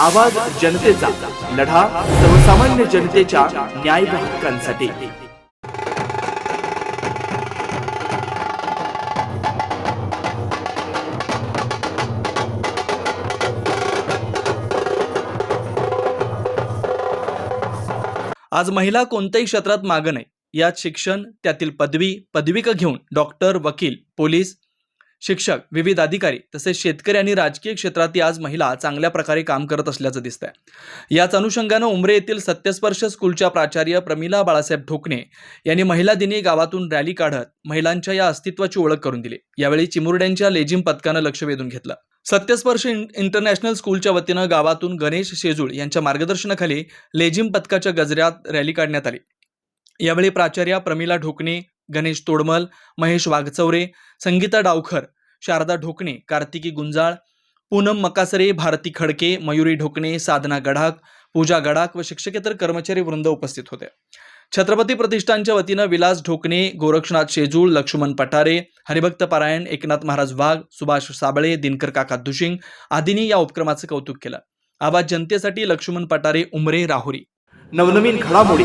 आवाज जनतेचा लढा सर्वसामान्य जनतेच्या न्याय हक्कांसाठी. आज महिला कोणत्याही क्षेत्रात मागं नाही. यात शिक्षण त्यातील पदवी पदविका घेऊन डॉक्टर वकील पोलीस शिक्षक विविध अधिकारी तसेच शेतकरी आणि राजकीय क्षेत्रातही आज महिला चांगल्या प्रकारे काम करत असल्याचं दिसतंय. याच अनुषंगानं उमरे येथील सत्यस्पर्श स्कूलच्या प्राचार्य प्रमिला बाळासाहेब ठोकणे यांनी महिला दिनी गावातून रॅली काढत महिलांच्या या अस्तित्वाची ओळख करून दिली. यावेळी चिमुरड्यांच्या लेझिम पथकानं लक्ष वेधून घेतलं. सत्यस्पर्श इंटरनॅशनल स्कूलच्या वतीनं गावातून गणेश शेजूळ यांच्या मार्गदर्शनाखाली लेझिम पथकाच्या गजऱ्यात रॅली काढण्यात आली. यावेळी प्राचार्या प्रमिला ढोकणे गणेश तोडमल महेश वाघचौरे संगीता डावखर शारदा ढोकणे कार्तिकी गुंजाळ पूनम मकासरे भारती खडके मयुरी ढोकणे साधना गडाख पूजा गडाख व शिक्षकेतर कर्मचारी वृंद उपस्थित होते. छत्रपती प्रतिष्ठानच्या वतीनं विलास ढोकणे गोरक्षनाथ शेजूळ लक्ष्मण पठारे हरिभक्त पारायण एकनाथ महाराज वाघ सुभाष साबळे दिनकर काका दुशिंग आदींनी या उपक्रमाचं कौतुक केलं. आवाज जनतेसाठी लक्ष्मण पठारे उमरे राहुरी. नवनवीन घडामोडी.